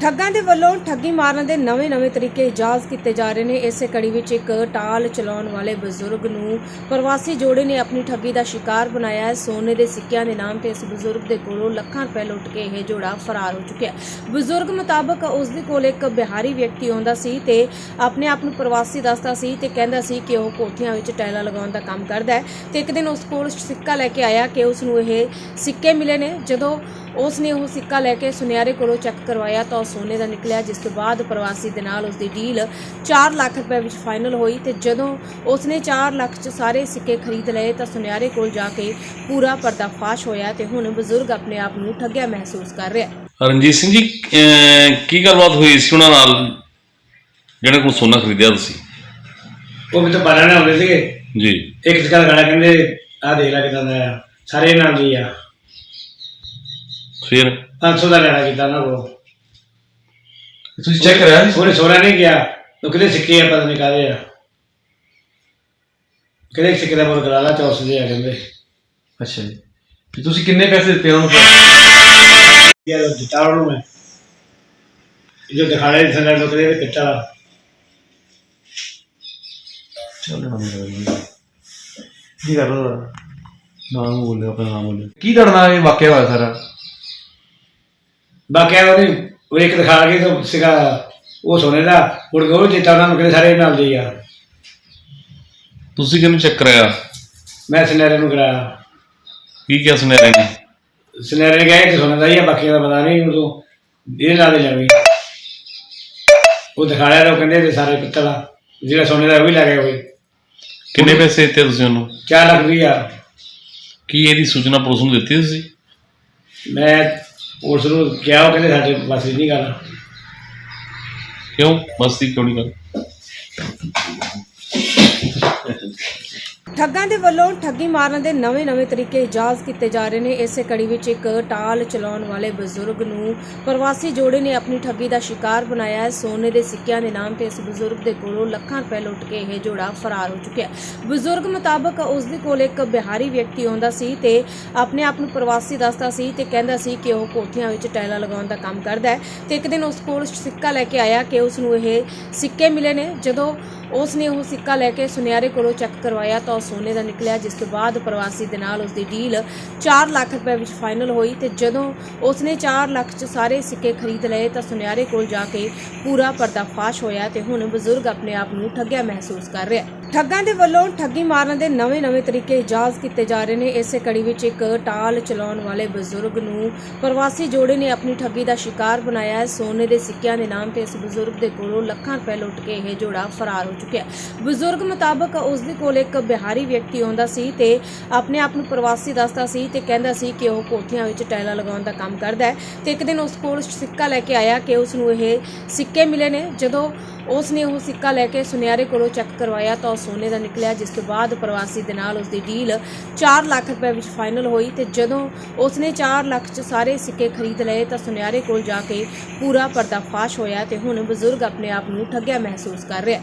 ਠੱਗਾਂ ਦੇ ਵੱਲੋਂ ਠੱਗੀ ਮਾਰਨ ਦੇ ਨਵੇਂ-ਨਵੇਂ ਤਰੀਕੇ ਇਜਾਜ਼ ਕੀਤੇ ਜਾ ਰਹੇ ਨੇ। ਇਸੇ ਕੜੀ ਵਿੱਚ ਇੱਕ ਟਾਲ ਚਲਾਉਣ ਵਾਲੇ ਬਜ਼ੁਰਗ ਨੂੰ ਪ੍ਰਵਾਸੀ ਜੋੜੇ ਨੇ ਆਪਣੀ ਠੱਗੀ ਦਾ ਸ਼ਿਕਾਰ ਬਣਾਇਆ ਹੈ। ਸੋਨੇ ਦੇ ਸਿੱਕਿਆਂ ਦੇ ਨਾਮ ਤੇ ਇਸ ਬਜ਼ੁਰਗ ਦੇ ਕੋਲੋਂ ਲੱਖਾਂ ਰੁਪਏ ਲੁੱਟ ਕੇ ਇਹ ਜੋੜਾ ਫਰਾਰ ਹੋ ਚੁੱਕਿਆ ਬਜ਼ੁਰਗ ਮੁਤਾਬਕ ਉਸ ਦੇ ਕੋਲ ਇੱਕ ਬਿਹਾਰੀ ਵਿਅਕਤੀ ਆਉਂਦਾ ਸੀ ਤੇ ਆਪਣੇ ਆਪ ਨੂੰ ਪ੍ਰਵਾਸੀ ਦੱਸਦਾ ਸੀ ਤੇ ਕਹਿੰਦਾ ਸੀ ਕਿ ਉਹ ਕੋਠੀਆਂ ਵਿੱਚ ਟਾਇਲਾਂ ਲਗਾਉਣ ਦਾ ਕੰਮ ਕਰਦਾ ਹੈ ਤੇ ਇੱਕ ਦਿਨ ਉਸ ਕੋਲ ਸਿੱਕਾ ਲੈ ਕੇ ਆਇਆ ਕਿ ਉਸ ਨੂੰ ਇਹ ਸਿੱਕੇ ਮਿਲੇ ਨੇ। ਜਦੋਂ ਉਸ ਨੇ ਉਹ ਸਿੱਕਾ ਲੈ ਕੇ ਸੁਨਿਆਰੇ ਕੋਲੋਂ ਚੈੱਕ ਕਰਵਾਇਆ ਤਾਂ ਉਹ ਸੋਨੇ ਦਾ ਨਿਕਲਿਆ ਜਿਸ ਤੋਂ ਬਾਅਦ ਪ੍ਰਵਾਸੀ ਦੇ ਨਾਲ ਉਸ ਦੀ ਡੀਲ 4 ਲੱਖ ਰੁਪਏ ਵਿੱਚ ਫਾਈਨਲ ਹੋਈ ਤੇ ਜਦੋਂ ਉਸ ਨੇ 4 ਲੱਖ ਚ ਸਾਰੇ ਸਿੱਕੇ ਖਰੀਦ ਲਏ ਤਾਂ ਸੁਨਿਆਰੇ ਕੋਲ ਜਾ ਕੇ ਪੂਰਾ ਪਰਦਾਫਾਸ਼ ਹੋਇਆ ਤੇ ਹੁਣ ਬਜ਼ੁਰਗ ਆਪਣੇ ਆਪ ਨੂੰ ਠੱਗਿਆ ਮਹਿਸੂਸ ਕਰ ਰਿਹਾ। ਹੈ ਰਣਜੀਤ ਸਿੰਘ ਜੀ ਅਹ ਕੀ ਗੱਲਬਾਤ ਹੋਈ ਸੀ ਉਹਨਾਂ ਨਾਲ ਜਿਹੜੇ ਕੋਲ ਸੋਨਾ ਖਰੀਦਿਆ ਤੁਸੀਂ? ਉਹ ਵੀ ਤਾਂ ਬਾਰਾਂ ਨੇ ਆਉਂਦੇ ਸੀਗੇ। ਜੀ। ਇੱਕ ਚਕਰ ਗਾੜਾ ਕਹਿੰਦੇ ਆਹ ਦੇਖ ਲੈ ਕਿਦਾਂ ਦਾ ਆ। ਸਾਰੇ ਨਾਲ ਦੀ ਆ। ਫਿਰ 500 ਦਾ ਲੈਣਾ ਕੀਤਾ ਉਹਨਾਂ ਕੋਲ। ਤੁਸੀਂ ਚੈੱਕ ਕਰਿਆ ਜੀ ਉਹਨੇ ਸੋਨਾ ਨਹੀਂ ਗਿਆ ਉਹ ਕਿਹਦੇ ਸਿੱਕੇ ਆ ਪਤਾ ਨਹੀਂ ਕਾਹਦੇ ਆ। ਕਿਹਦੇ ਸਿੱਕੇ ਦਾ ਮੁੱਲ ਕਰਾ ਲਾ ਚੌਸ ਦੇ ਆ ਕਹਿੰਦੇ। ਅੱਛਾ ਜੀ। ਤੇ ਤੁਸੀਂ ਕਿੰਨੇ ਪੈਸੇ ਦਿੱਤੇ ਉਹਨਾਂ ਨੂੰ? ਯਾਰ ਦਿੱਤਾ ਉਹਨੂੰ ਮੈਂ। ਜੋ ਦਿਖਾੜੇ ਦੇ ਸੰਦਰ ਲੋਕ ਦੇ ਪਿੱਤਲ ਆ ਕੀ ਕਰ ਰਹਾ ਨਾਮ ਬੋਲੇ ਆਪਣਾ ਨਾਮ ਬੋਲੇ ਕੀ ਤੁਹਾਡੇ ਨਾਲ ਇਹ ਵਾਕਿਆ ਹੋਇਆ ਸਾਰਾ? ਬਾਕੀ ਉਹਨੇ ਉਹ ਇੱਕ ਦਿਖਾ ਕੇ ਤਾਂ ਸੀਗਾ ਉਹ ਸੋਨੇ ਦਾ ਮੁੜ ਕੇ ਉਹ ਦਿੱਤਾ ਉਹਨਾਂ ਨੂੰ ਕਿਹਦੇ ਸਾਰੇ ਨਾਲ ਦੇ ਆ ਤੁਸੀਂ ਕਿਹਨੂੰ ਚੈੱਕ ਕਰਾਇਆ? ਮੈਂ ਸਨੇਰੇ ਨੂੰ ਕਰਾਇਆ। ਕੀ ਕਿਹਾ ਸੁਨਿਆਰੇ ਨੇ? ਸਨੇਰੇ ਗਏ ਤੇ ਸੋਨੇ ਦਾ ਹੀ ਆ ਬਾਕੀ ਦਾ ਪਤਾ ਨਹੀਂ ਉਦੋਂ ਇਹ ਨਾਲ ਦੇ ਲੈਣੀ ਉਹ ਦਿਖਾਇਆ ਤਾਂ ਉਹ ਕਹਿੰਦੇ ਇਹ ਸਾਰੇ ਪਿੱਤਲ ਆ ਜਿਹੜਾ ਸੋਨੇ ਦਾ ਉਹ ਵੀ ਲੈ ਗਏ ਹੋਏ ਕਿੰਨੇ ਪੈਸੇ ਦਿੱਤੇ ਤੁਸੀਂ ਉਹਨੂੰ? 4 ਲੱਖ ਵੀ ਆ ਕੀ ਇਹਦੀ ਸੂਚਨਾ ਪੁਲਿਸ ਨੂੰ ਦਿੱਤੀ ਤੁਸੀਂ? ਮੈਂ ਉਸ ਨੂੰ ਕਿਹਾ ਉਹ ਕਹਿੰਦੇ ਸਾਡੇ ਬਸ ਨਹੀਂ ਗੱਲ ਕਿਉਂ? ਮਸਤੀ ਕਿਉਂ ਨਹੀਂ ਕਰ ਠੱਗਾਂ ਦੇ ਵੱਲੋਂ ਠੱਗੀ ਮਾਰਨ ਦੇ ਨਵੇਂ-ਨਵੇਂ ਤਰੀਕੇ ਇਜਾਜ਼ ਕੀਤੇ ਜਾ ਰਹੇ ਨੇ। ਇਸੇ ਕੜੀ ਵਿੱਚ ਇੱਕ ਟਾਲ ਚਲਾਉਣ ਵਾਲੇ ਬਜ਼ੁਰਗ ਨੂੰ ਪ੍ਰਵਾਸੀ ਜੋੜੇ ਨੇ ਆਪਣੀ ਠੱਗੀ ਦਾ ਸ਼ਿਕਾਰ ਬਣਾਇਆ ਹੈ। ਸੋਨੇ ਦੇ ਸਿੱਕਿਆਂ ਦੇ ਨਾਮ ਤੇ ਇਸ ਬਜ਼ੁਰਗ ਦੇ ਕੋਲੋਂ ਲੱਖਾਂ ਰੁਪਏ ਲੁੱਟ ਕੇ ਇਹ ਜੋੜਾ ਫਰਾਰ ਹੋ ਚੁੱਕਿਆ ਬਜ਼ੁਰਗ ਮੁਤਾਬਕ ਉਸ ਦੇ ਕੋਲ ਇੱਕ ਬਿਹਾਰੀ ਵਿਅਕਤੀ ਆਉਂਦਾ ਸੀ ਤੇ ਆਪਣੇ ਆਪ ਨੂੰ ਪ੍ਰਵਾਸੀ ਦੱਸਦਾ ਸੀ ਤੇ ਕਹਿੰਦਾ ਸੀ ਕਿ ਉਹ ਕੋਠੀਆਂ ਵਿੱਚ ਟਾਇਲਾਂ ਲਗਾਉਣ ਦਾ ਕੰਮ ਕਰਦਾ ਹੈ। ਤੇ ਇੱਕ ਦਿਨ ਉਸ ਕੋਲ ਸਿੱਕਾ ਲੈ ਕੇ ਆਇਆ ਕਿ ਉਸ ਨੂੰ ਇਹ ਸਿੱਕੇ ਮਿਲੇ ਨੇ। ਜਦੋਂ ਉਸ ਨੇ ਉਹ ਸਿੱਕਾ ਲੈ ਕੇ ਸੁਨਿਆਰੇ ਕੋਲੋਂ ਚੈੱਕ ਕਰਵਾਇਆ ਤਾਂ ਉਹ ਸੋਨੇ ਦਾ ਨਿਕਲਿਆ, ਜਿਸ ਤੋਂ ਬਾਅਦ ਪ੍ਰਵਾਸੀ ਦੇ ਨਾਲ ਉਸ ਦੀ ਡੀਲ 4 ਲੱਖ ਰੁਪਏ ਵਿੱਚ ਫਾਈਨਲ ਹੋਈ ਤੇ ਜਦੋਂ ਉਸ ਨੇ 4 ਲੱਖ ਚ ਸਾਰੇ ਸਿੱਕੇ ਖਰੀਦ ਲਏ ਤਾਂ ਸੁਨਿਆਰੇ ਕੋਲ ਜਾ ਕੇ ਪੂਰਾ ਪਰਦਾਫਾਸ਼ ਹੋਇਆ ਤੇ ਹੁਣ ਬਜ਼ੁਰਗ ਆਪਣੇ ਆਪ ਨੂੰ ਠੱਗਿਆ ਮਹਿਸੂਸ ਕਰ ਰਿਹਾ ਹੈ। ਠੱਗਾਂ ਦੇ ਵੱਲੋਂ ਠੱਗੀ ਮਾਰਨ ਦੇ ਨਵੇਂ-ਨਵੇਂ ਤਰੀਕੇ ਇਜਾਜ਼ ਕੀਤੇ ਜਾ ਰਹੇ ਨੇ। ਇਸੇ ਕੜੀ ਵਿੱਚ ਇੱਕ ਟਾਲ ਚਲਾਉਣ ਵਾਲੇ ਬਜ਼ੁਰਗ ਨੂੰ ਪ੍ਰਵਾਸੀ ਜੋੜੇ ਨੇ ਆਪਣੀ ਠੱਗੀ ਦਾ ਸ਼ਿਕਾਰ ਬਣਾਇਆ ਹੈ। ਸੋਨੇ ਦੇ ਸਿੱਕਿਆਂ ਦੇ ਨਾਮ ਤੇ ਇਸ ਬਜ਼ੁਰਗ ਦੇ ਕੋਲੋਂ ਲੱਖਾਂ ਰੁਪਏ ਲੁੱਟ ਕੇ ਇਹ ਜੋੜਾ ਫਰਾਰ ਹੋ ਚੁੱਕਿਆ। ਬਜ਼ੁਰਗ ਮੁਤਾਬਕ ਉਸ ਦੇ ਕੋਲ ਇੱਕ ਬਿਹਾਰੀ ਵਿਅਕਤੀ ਆਉਂਦਾ ਸੀ ਤੇ ਆਪਣੇ ਆਪ ਨੂੰ ਪ੍ਰਵਾਸੀ ਦੱਸਦਾ ਸੀ ਤੇ ਕਹਿੰਦਾ ਸੀ ਕਿ ਉਹ ਕੋਠੀਆਂ ਵਿੱਚ ਟਾਇਲਾਂ ਲਗਾਉਣ ਦਾ ਕੰਮ ਕਰਦਾ ਹੈ। ਤੇ ਇੱਕ ਦਿਨ ਉਸ ਕੋਲ ਸਿੱਕਾ ਲੈ ਕੇ ਆਇਆ ਕਿ ਉਸ ਨੂੰ ਇਹ ਸਿੱਕੇ ਮਿਲੇ ਨੇ। ਜਦੋਂ ਉਸ ਨੇ ਉਹ ਸਿੱਕਾ ਲੈ ਕੇ ਸੁਨਿਆਰੇ ਕੋਲੋਂ ਚੈੱਕ ਕਰਵਾਇਆ ਤਾਂ ਉਹ ਸੋਨੇ ਦਾ ਨਿਕਲਿਆ, ਜਿਸ ਤੋਂ ਬਾਅਦ ਪ੍ਰਵਾਸੀ ਦੇ ਨਾਲ ਉਸ ਦੀ ਡੀਲ 4 ਲੱਖ ਰੁਪਏ ਵਿੱਚ ਫਾਈਨਲ ਹੋਈ ਤੇ ਜਦੋਂ ਉਸ ਨੇ 4 ਲੱਖ ਚ ਸਾਰੇ ਸਿੱਕੇ ਖਰੀਦ ਲਏ ਤਾਂ ਸੁਨਿਆਰੇ ਕੋਲ ਜਾ ਕੇ ਪੂਰਾ ਪਰਦਾਫਾਸ਼ ਹੋਇਆ ਤੇ ਹੁਣ ਬਜ਼ੁਰਗ ਆਪਣੇ ਆਪ ਨੂੰ ਠੱਗਿਆ ਮਹਿਸੂਸ ਕਰ ਰਿਹਾ